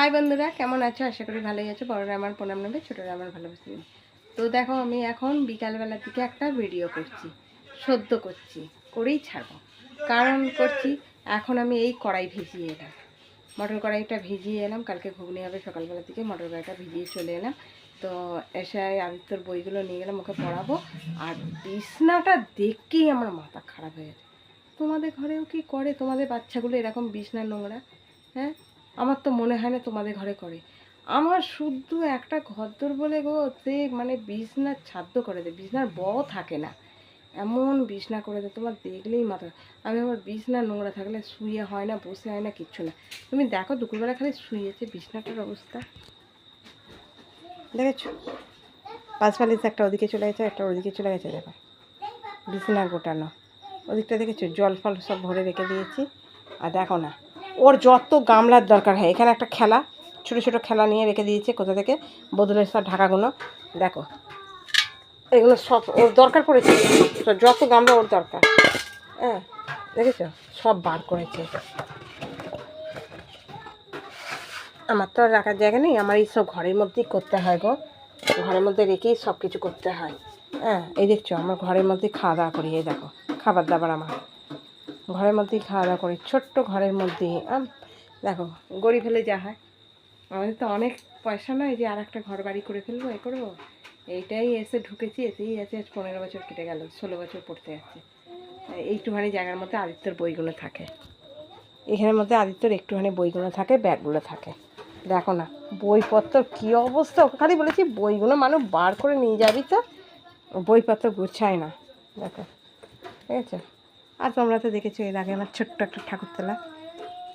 High বন্ধুরা, কেমন আছো? আশা করি ভালোই আছো। বড়রা আমার প্রণাম নেবে ছোটরা আমার ভালোবাসা তো দেখো, আমি এখন বিকালবেলার দিকে একটা ভিডিও করছি, সদ্য করছি, করেই ছাড়বো। কারণ করছি, এখন আমি এই কড়াই ভিজিয়ে এলাম মটর কড়াইটা ভিজিয়ে এলাম। কালকে ঘুগনি হবে সকালবেলার দিকে, মটর কড়াইটা ভিজিয়ে চলে এলাম। তো এসে আমি তোর বইগুলো নিয়ে গেলাম, ওকে পড়াবো। আর বিছনাটা দেখেই আমার মাথা খারাপ হয়ে গেছে। তোমাদের ঘরেও কি করে? তোমাদের বাচ্চাগুলো এরকম বিছনা নোংরা হ্যাঁ? আমার তো মনে হয় না তোমাদের ঘরে করে। আমার শুদ্ধ একটা ঘরদোর বলে গো সে মানে বিছনার ছাদ্য করে দেয়, বিছনার ব থাকে না। এমন বিছনা করে দেয়, তোমার দেখলেই মাথা আমি আমার বিছনা নোংরা থাকলে শুয়ে হয় না, বসে হয় না, কিচ্ছু না। তুমি দেখো দুপুরবেলা খালি শুয়েছে বিছনাটার অবস্থা। দেখেছ? পাঁচ পালিশ একটা ওদিকে চলে গেছে, একটা ওদিকে চলে গেছে, দেখো। বিছনা গোটানো। ওদিকটা দেখেছ? জল ফল সব ভরে রেখে দিয়েছি। আর দেখো না ওর যত গামলার দরকার হয়, এখানে একটা খেলা, ছোটো ছোটো খেলা নিয়ে রেখে দিয়েছে কোথা থেকে? বদলের সব ঢাকাগুলো। দেখো, এগুলো সব ওর দরকার পড়েছে। যত গামলা ওর দরকার। হ্যাঁ দেখেছ? সব বার করেছে। আমার তো আর রাখার জায়গা নেই। আমার এই সব ঘরের মধ্যেই করতে হয় গো। ঘরের মধ্যে রেখেই সব কিছু করতে হয়। হ্যাঁ এই দেখছ, আমার ঘরের মধ্যেই খাওয়া দাওয়া করি এই দেখো, খাবার দাবার আমার। ঘরের মধ্যেই খাওয়া দাওয়া করি। ছোট্ট ঘরের মধ্যেই। আম, দেখো গড়ি ফেলে যা হয়। আমাদের তো অনেক পয়সা নয় যে আর একটা ঘর বাড়ি করে ফেলব এ করব। এইটাই এসে ঢুকেছি এতেই আছে আজ পনেরো বছর কেটে গেল ষোলো বছর পড়তে যাচ্ছে। একটুখানি জায়গার মধ্যে আদিত্যর বইগুলো থাকে। এখানের মধ্যে আদিত্যর একটুখানি বইগুলো থাকে ব্যাগগুলো থাকে। দেখো না বইপত্র কী অবস্থা? খালি বলেছি বইগুলো মানুষ বার করে নিয়ে যাবি তো। বইপত্র গুছায় না। দেখো ঠিক আছে? আর তোমরা তো দেখেছ এর আগে আমার ছোট্ট একটা ঠাকুর তোলা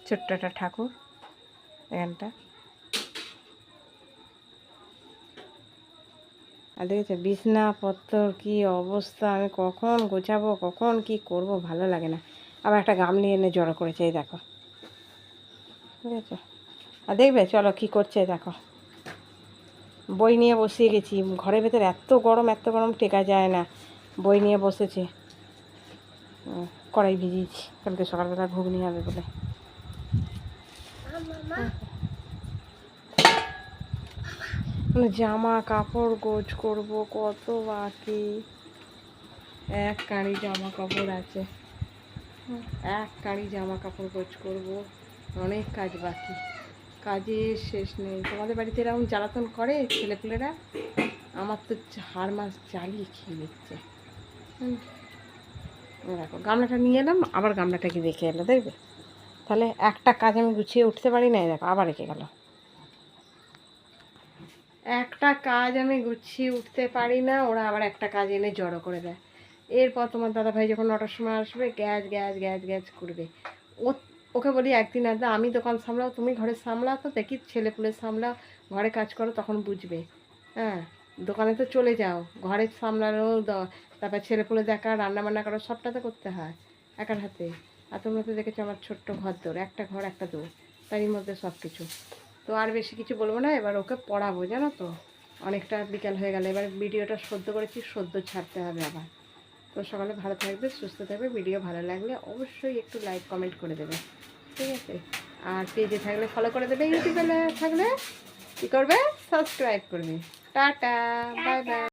ছোট্ট একটা ঠাকুর, এখানটা। আর দেখেছ বিছনাপত্র কি অবস্থা, আমি কখন গোছাবো, কখন কি করব, ভালো লাগে না। আবার একটা গামলি এনে জড়ো করেছে, এই দেখো। ঠিক আছে আর দেখবে, চলো কি করছে, দেখো। বই নিয়ে বসিয়ে গেছি, ঘরের ভেতরে এত গরম এত গরম টেকা যায় না। বই নিয়ে বসেছে। কড়াই ভিজিয়েছি। কালকে সকালবেলা ঘুগনি হবে বলে। জামা, কাপড় গোছ করব, কত বাকি? এক কাঁড়ি জামা কাপড় আছে। এক কাড়ি জামা কাপড় গোছ করব, অনেক কাজ বাকি। কাজের শেষ নেই। তোমাদের বাড়িতে এরকম জ্বালাতন করে ছেলেপুলেরা? আমার তো হাড় মাস জ্বালিয়ে খেয়ে নিচ্ছে। হুম। দেখো, গামলাটা নিয়ে এলাম, আবার গামলাটাকে রেখে এলো, দেখবে? তাহলে একটা কাজ আমি গুছিয়ে উঠতে পারি না দেখো, আবার রেখে গেল। একটা কাজ আমি গুছিয়ে উঠতে পারি না, ওরা আবার একটা কাজ এনে জড়ো করে দেয়। এরপর তোমার দাদা ভাই যখন নটার সময় আসবে, গ্যাস গ্যাস গ্যাস গ্যাস করবে। ও, ওকে বলি, একদিন একদম আমি দোকান সামলাও, তুমি ঘরে সামলাও তো, দেখি ছেলে পুলে সামলাও, ঘরে কাজ করো, তখন বুঝবে। হ্যাঁ দোকানে তো চলে যাও, ঘরে সামলানো তারপর ছেলে পুলে দেখা রান্না বান্না করো সবটা তো করতে হয়, একার হাতে। আর তোমরা তো দেখেছ আমার ছোট্ট ঘর দৌড় একটা ঘর, একটা দৌড় তারই মধ্যে সব কিছু তো আর বেশি কিছু বলব না, এবার ওকে পড়াবো, জানো তো। অনেকটা বিকাল হয়ে গেল, এবার ভিডিওটা সদ্য করেছি, সদ্য ছাড়তে হবে আবার। তো সকালে ভালো থাকবে, সুস্থ থাকবে, ভিডিও ভালো লাগলে অবশ্যই একটু লাইক, কমেন্ট করে দেবে, ঠিক আছে? আর পেজে থাকলে ফলো করে দেবে, ইউটিউবে থাকলে কী করবে? সাবস্ক্রাইব করবে। Tata bye bye.